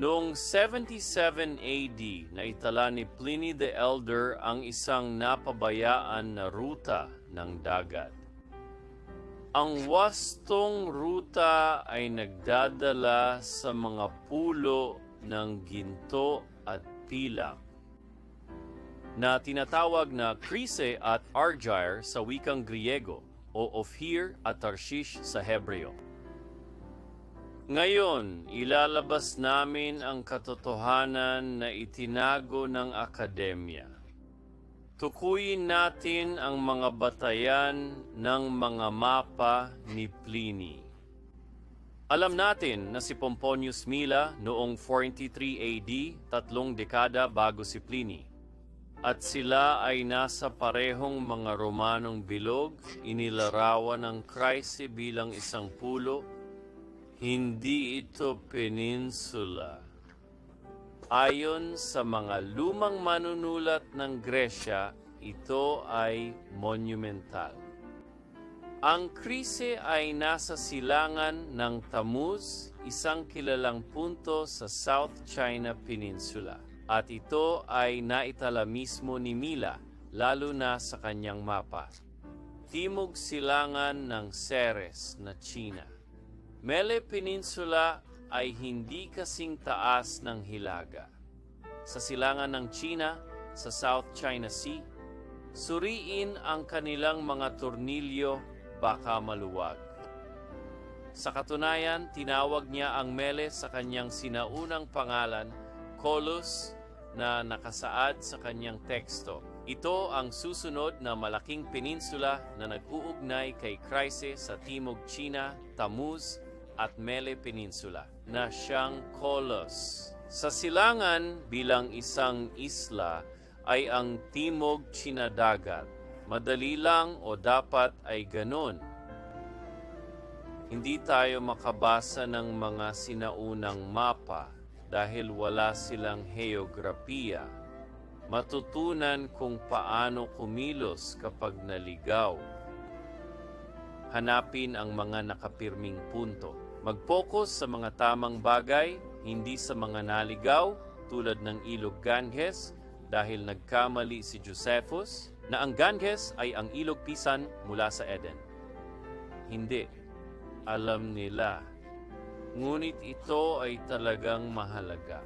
Noong 77 AD, naitala ni Pliny the Elder ang isang napabayaan na ruta ng dagat. Ang wastong ruta ay nagdadala sa mga pulo ng ginto at pilak na tinatawag na Chryse at Argyre sa wikang Griego o Ophir at Tarshish sa Hebreo. Ngayon, ilalabas namin ang katotohanan na itinago ng akademya. Tukuyin natin ang mga batayan ng mga mapa ni Pliny. Alam natin na si Pomponius Mila noong 43 AD, tatlong dekada bago si Pliny. At sila ay nasa parehong mga Romanong bilog, inilarawan ng Chryse bilang isang pulo. Hindi ito peninsula. Ayon sa mga lumang manunulat ng Gresya, ito ay monumental. Ang Chryse ay nasa silangan ng Tamuz, isang kilalang punto sa South China Peninsula. At ito ay naitala mismo ni Mila, lalo na sa kanyang mapa. Timog silangan ng Ceres na China. Mele Peninsula ay hindi kasing taas ng Hilaga. Sa silangan ng China, sa South China Sea, suriin ang kanilang mga tornilyo baka maluwag. Sa katunayan, tinawag niya ang Mele sa kanyang sinaunang pangalan, Colus, na nakasaad sa kanyang teksto. Ito ang susunod na malaking peninsula na nag-uugnay kay Chryse sa Timog China, Tamuz at Mele Peninsula na siyang Colossus. Sa silangan bilang isang isla ay ang Timog China Dagat. Madali lang o dapat ay ganon. Hindi tayo makabasa ng mga sinaunang mapa dahil wala silang heograpiya. Matutunan kung paano kumilos kapag naligaw. Hanapin ang mga nakapirming punto. Mag-focus sa mga tamang bagay, hindi sa mga naligaw tulad ng ilog Ganges dahil nagkamali si Josephus na ang Ganges ay ang ilog pisan mula sa Eden. Hindi. Alam nila. Ngunit ito ay talagang mahalaga.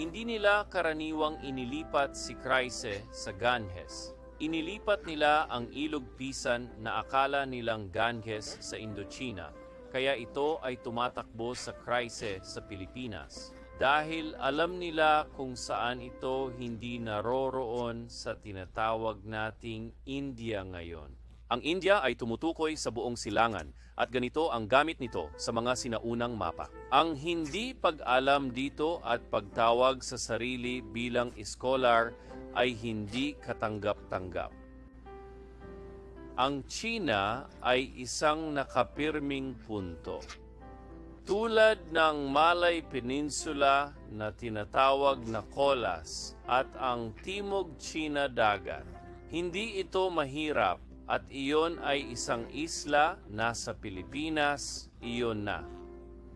Hindi nila karaniwang inilipat si Chryse sa Ganges. Inilipat nila ang ilog pisan na akala nilang Ganges sa Indochina, kaya ito ay tumatakbo sa Chryse sa Pilipinas. Dahil alam nila kung saan ito hindi naroroon sa tinatawag nating India ngayon. Ang India ay tumutukoy sa buong silangan at ganito ang gamit nito sa mga sinaunang mapa. Ang hindi pag-alam dito at pagtawag sa sarili bilang scholar ay hindi katanggap-tanggap. Ang China ay isang nakapirming punto. Tulad ng Malay Peninsula na tinatawag na Kolas at ang Timog China Dagat, hindi ito mahirap at iyon ay isang isla nasa Pilipinas, iyon na.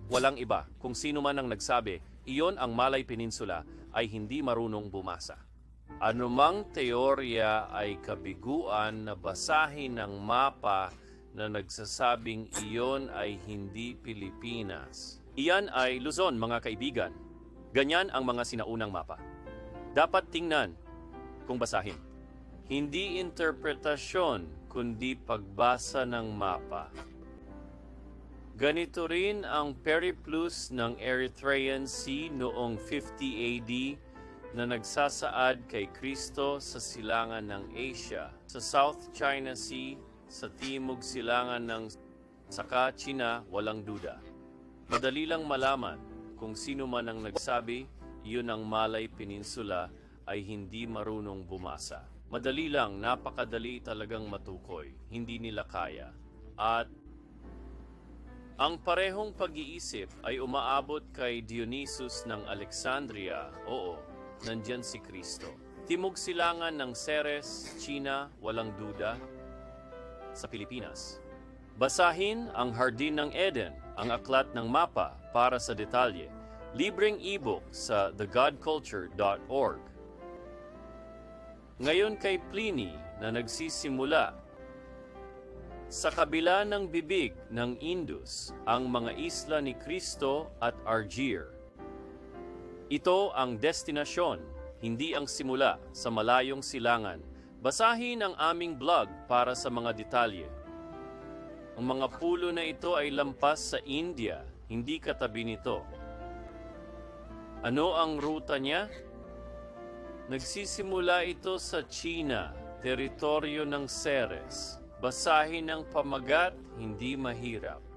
Walang iba, kung sino man ang nagsabi, iyon ang Malay Peninsula ay hindi marunong bumasa. Anumang teorya ay kabiguan na basahin ng mapa na nagsasabing iyon ay hindi Pilipinas. Iyan ay Luzon, mga kaibigan. Ganyan ang mga sinaunang mapa. Dapat tingnan kung basahin. Hindi interpretasyon, kundi pagbasa ng mapa. Ganito rin ang periplus ng Erythraean Sea noong 50 AD na nagsasaad kay Kristo sa silangan ng Asia, sa South China Sea, sa timog silangan ng saka China, walang duda. Madali lang malaman kung sino man ang nagsabi, iyon ang Malay Peninsula ay hindi marunong bumasa. Madali lang, napakadali talagang matukoy, hindi nila kaya. At ang parehong pag-iisip ay umaabot kay Dionysus ng Alexandria, oo, nandyan si Kristo. Timog silangan ng Ceres, China, walang duda, sa Pilipinas. Basahin ang Hardin ng Eden, ang aklat ng mapa para sa detalye. Libreng ebook sa thegodculture.org. Ngayon kay Pliny na nagsisimula sa kabila ng bibig ng Indus ang mga isla ni Kristo at Argier. Ito ang destinasyon, hindi ang simula sa malayong silangan. Basahin ang aming blog para sa mga detalye. Ang mga pulo na ito ay lampas sa India, hindi katabi nito. Ano ang ruta niya? Nagsisimula ito sa China, teritoryo ng Ceres. Basahin ang pamagat, hindi mahirap.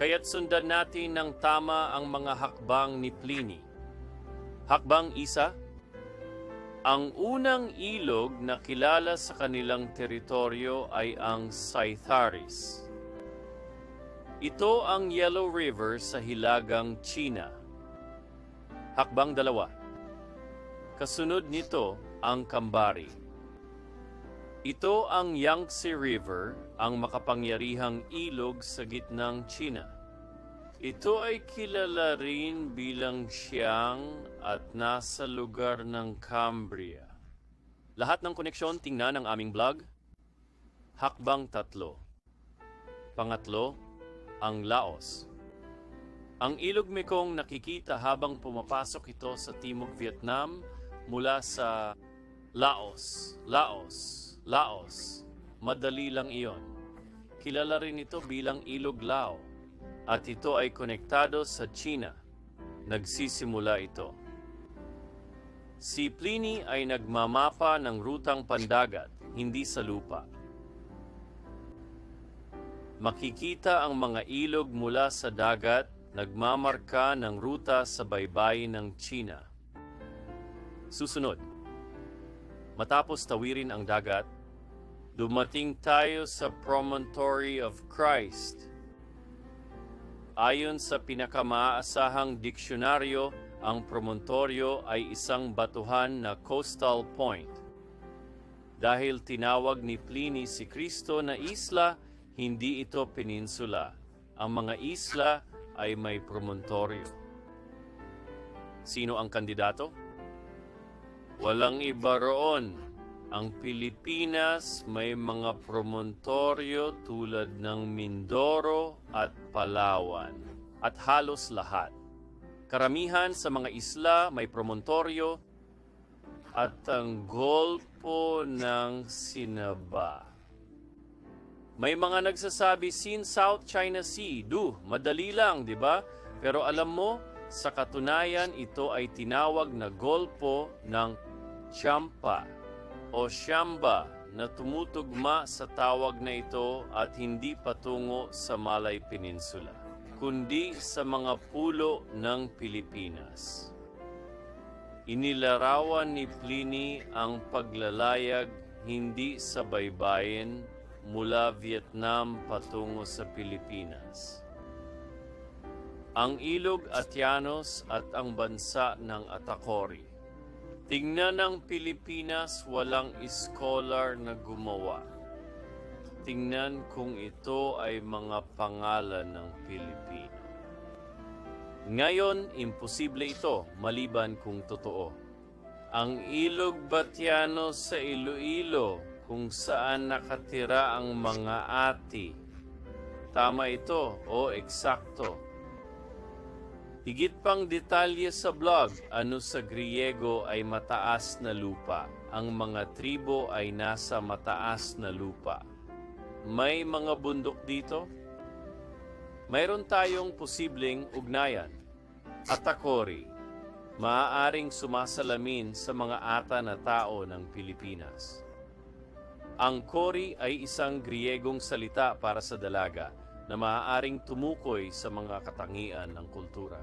Kaya't sundan natin ng tama ang mga hakbang ni Pliny. Hakbang isa, ang unang ilog na kilala sa kanilang teritoryo ay ang Scytharis. Ito ang Yellow River sa hilagang China. Hakbang dalawa. Kasunod nito ang Kambari. Ito ang Yangtze River, ang makapangyarihang ilog sa gitnang China. Ito ay kilala rin bilang Xiang at nasa lugar ng Cambria. Lahat ng koneksyon tingnan ang aming blog. Hakbang tatlo. Pangatlo, ang Laos. Ang ilog Mekong nakikita habang pumapasok ito sa Timog Vietnam mula sa Laos, Laos, Laos. Madali lang iyon. Kilala rin ito bilang Ilog Lao at ito ay konektado sa China. Nagsisimula ito. Si Pliny ay nagmamapa ng rutang pandagat, hindi sa lupa. Makikita ang mga ilog mula sa dagat nagmamarka ng ruta sa baybayin ng China. Susunod, matapos tawirin ang dagat, dumating tayo sa promontory of Christ. Ayon sa pinakamaasahang diksyonaryo, ang promontoryo ay isang batuhan na coastal point. Dahil tinawag ni Pliny si Kristo na isla, hindi ito peninsula. Ang mga isla ay may promontoryo. Sino ang kandidato? Walang iba roon. Ang Pilipinas may mga promontoryo tulad ng Mindoro at Palawan at halos lahat. Karamihan sa mga isla may promontoryo at ang Golpo ng Sinaba. May mga nagsasabi sin South China Sea. Du, madali lang, di ba? Pero alam mo, sa katunayan ito ay tinawag na Golpo ng Champa o Shamba na tumutugma sa tawag na ito at hindi patungo sa Malay Peninsula, kundi sa mga pulo ng Pilipinas. Inilarawan ni Pliny ang paglalayag hindi sa baybayin mula Vietnam patungo sa Pilipinas. Ang ilog Atianos at ang bansa ng Atacori. Tingnan ng Pilipinas walang scholar na gumawa. Tingnan kung ito ay mga pangalan ng Pilipino. Ngayon, imposible ito maliban kung totoo. Ang ilog Batiano sa Iloilo kung saan nakatira ang mga ati. Tama ito o eksakto. Higit pang detalye sa blog, ano sa Griego ay mataas na lupa. Ang mga tribo ay nasa mataas na lupa. May mga bundok dito? Mayroon tayong posibleng ugnayan. Atakori, maaaring sumasalamin sa mga ata na tao ng Pilipinas. Ang kori ay isang Griegong salita para sa dalaga na maaaring tumukoy sa mga katangian ng kultura.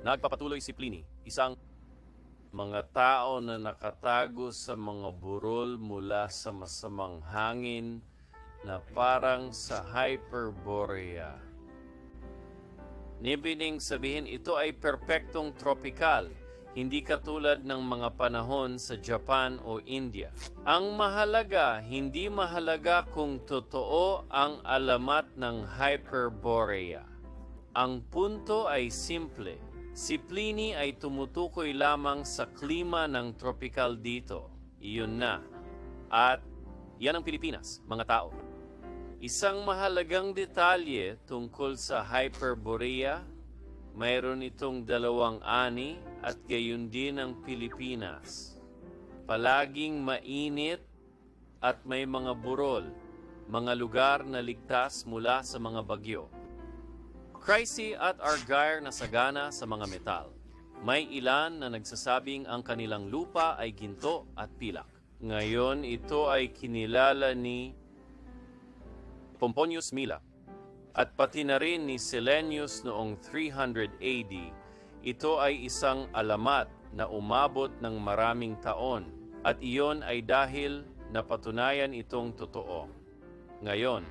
Nagpapatuloy si Pliny, isang mga tao na nakatago sa mga burol mula sa masamang hangin na parang sa Hyperborea. Nibining sabihin ito ay perpektong tropikal, hindi katulad ng mga panahon sa Japan o India. Ang mahalaga, hindi mahalaga kung totoo ang alamat ng Hyperborea. Ang punto ay simple. Si Pliny ay tumutukoy lamang sa klima ng tropical dito. Iyon na. At yan ang Pilipinas, mga tao. Isang mahalagang detalye tungkol sa Hyperborea, mayroon itong dalawang ani at gayon din ang Pilipinas. Palaging mainit at may mga burol, mga lugar na ligtas mula sa mga bagyo. Cressy at Argyre na sagana sa mga metal. May ilan na nagsasabing ang kanilang lupa ay ginto at pilak. Ngayon ito ay kinilala ni Pomponius Mila at pati na rin ni Selenius noong 300 AD. Ito ay isang alamat na umabot ng maraming taon at iyon ay dahil napatunayan itong totoo. Ngayon,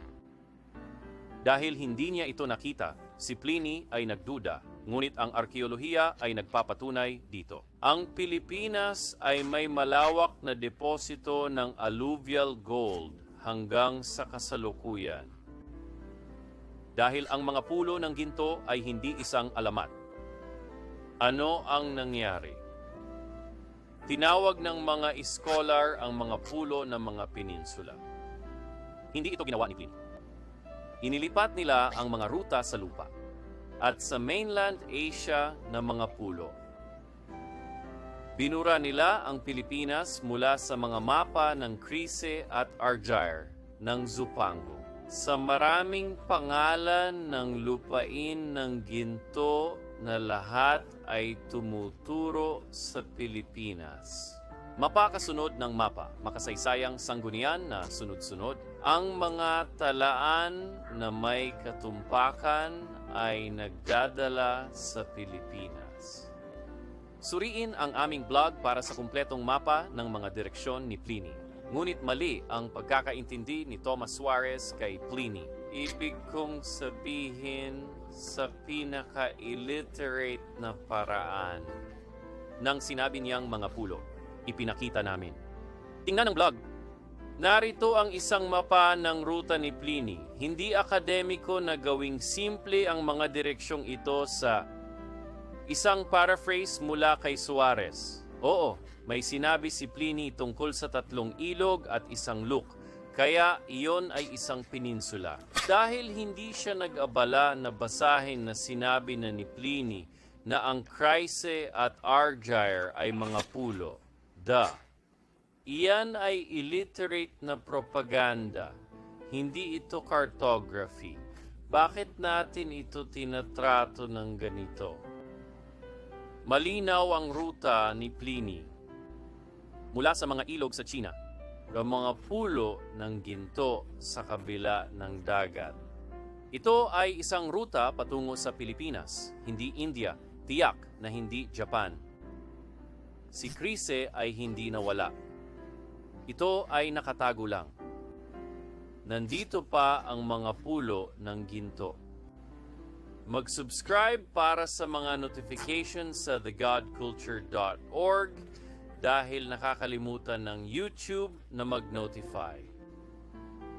dahil hindi niya ito nakita, si Pliny ay nagduda, ngunit ang arkeolohiya ay nagpapatunay dito. Ang Pilipinas ay may malawak na deposito ng alluvial gold hanggang sa kasalukuyan. Dahil ang mga pulo ng ginto ay hindi isang alamat. Ano ang nangyari? Tinawag ng mga iskolar ang mga pulo ng mga peninsula. Hindi ito ginawa ni Pliny. Inilipat nila ang mga ruta sa lupa at sa mainland Asia na mga pulo. Binura nila ang Pilipinas mula sa mga mapa ng Crise at Argyre ng Zupango. Sa maraming pangalan ng lupain ng ginto na lahat ay tumuturo sa Pilipinas. Mapa kasunod ng mapa, makasaysayang sanggunian na sunod-sunod. Ang mga talaan na may katumpakan ay nagdadala sa Pilipinas. Suriin ang aming blog para sa kumpletong mapa ng mga direksyon ni Pliny. Ngunit mali ang pagkakaintindi ni Thomas Suarez kay Pliny. Ibig kong sabihin sa pinaka-illiterate na paraan nang sinabi niyang mga pulo. Ipinakita namin. Tingnan ang blog. Narito ang isang mapa ng ruta ni Pliny. Hindi akademiko na gawing simple ang mga direksyong ito sa isang paraphrase mula kay Suarez. Oo, may sinabi si Pliny tungkol sa tatlong ilog at isang look. Kaya iyon ay isang peninsula. Dahil hindi siya nag-abala na basahin na sinabi na ni Pliny na ang Chryse at Argyre ay mga pulo. Da. Iyan ay illiterate na propaganda. Hindi ito cartography. Bakit natin ito tinatrato ng ganito? Malinaw ang ruta ni Pliny mula sa mga ilog sa China ng mga pulo ng ginto sa kabila ng dagat. Ito ay isang ruta patungo sa Pilipinas, hindi India, tiyak na hindi Japan. Si Crise ay hindi nawala. Ito ay nakatago lang. Nandito pa ang mga pulo ng ginto. Mag-subscribe para sa mga notifications sa thegodculture.org dahil nakakalimutan ng YouTube na mag-notify.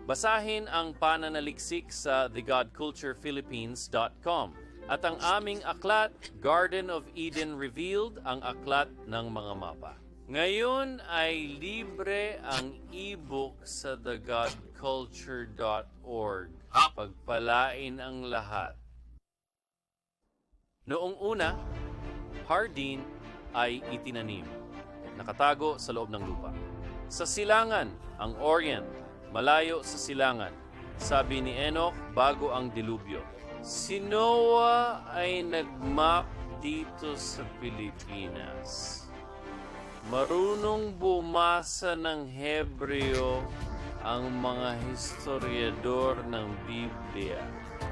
Basahin ang pananaliksik sa thegodculturephilippines.com at ang aming aklat, Garden of Eden Revealed, ang aklat ng mga mapa. Ngayon ay libre ang e-book sa thegodculture.org. Pagpalain ang lahat. Noong una, Hardin ay itinanim nakatago sa loob ng lupa. Sa silangan, ang Orient, malayo sa silangan, sabi ni Enoch bago ang dilubyo. Si Noah ay nagmap dito sa Pilipinas. Marunong bumasa ng Hebreo ang mga historiador ng Biblia.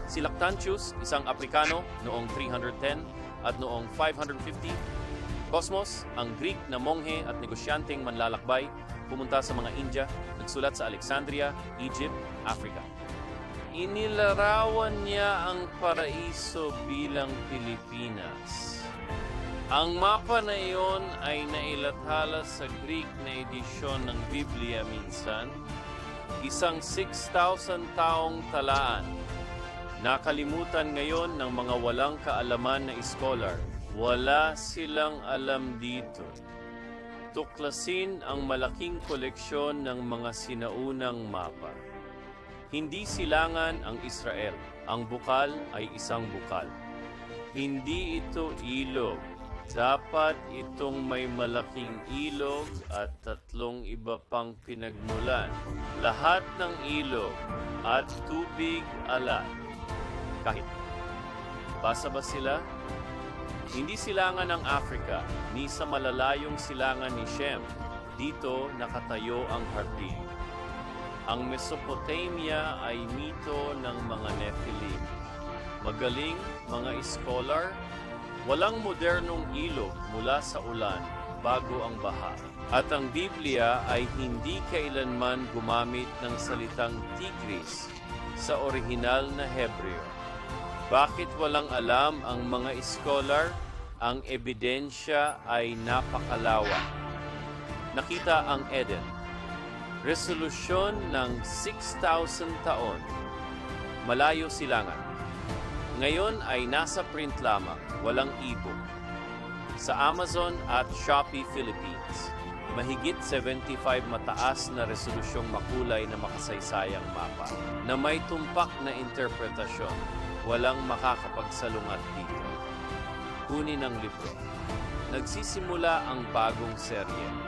Si Lactantius, isang Aprikano noong 310 at noong 550, Cosmos, ang Greek na monghe at negosyanteng manlalakbay, pumunta sa mga India, nagsulat sa Alexandria, Egypt, Africa. Inilarawan niya ang paraiso bilang Pilipinas. Ang mapa na iyon ay nailathala sa Greek na edisyon ng Biblia minsan, isang 6,000 taong talaan. Nakalimutan ngayon ng mga walang kaalaman na scholar. Wala silang alam dito. Tuklasin ang malaking koleksyon ng mga sinaunang mapa. Hindi silangan ang Israel. Ang bukal ay isang bukal. Hindi ito ilog. Dapat itong may malaking ilog at tatlong iba pang pinagmulan. Lahat ng ilog at tubig alat. Kahit. Basa ba sila? Hindi silangan ng Africa, ni sa malalayong silangan ni Shem. Dito nakatayo ang Harbin. Ang Mesopotamia ay mito ng mga Nephilim. Magaling mga scholar, walang modernong ilog mula sa ulan bago ang baha. At ang Biblia ay hindi kailanman gumamit ng salitang Tigris sa orihinal na Hebreo. Bakit walang alam ang mga scholar? Ang ebidensya ay napakalawak. Nakita ang Eden. Resolusyon ng 6,000 taon. Malayo silangan. Ngayon ay nasa print lamang, walang ebook. Sa Amazon at Shopee Philippines, mahigit 75 mataas na resolusyong makulay na makasaysayang mapa na may tumpak na interpretasyon. Walang makakapagsalungat dito. Kunin ang libro. Nagsisimula ang bagong serye.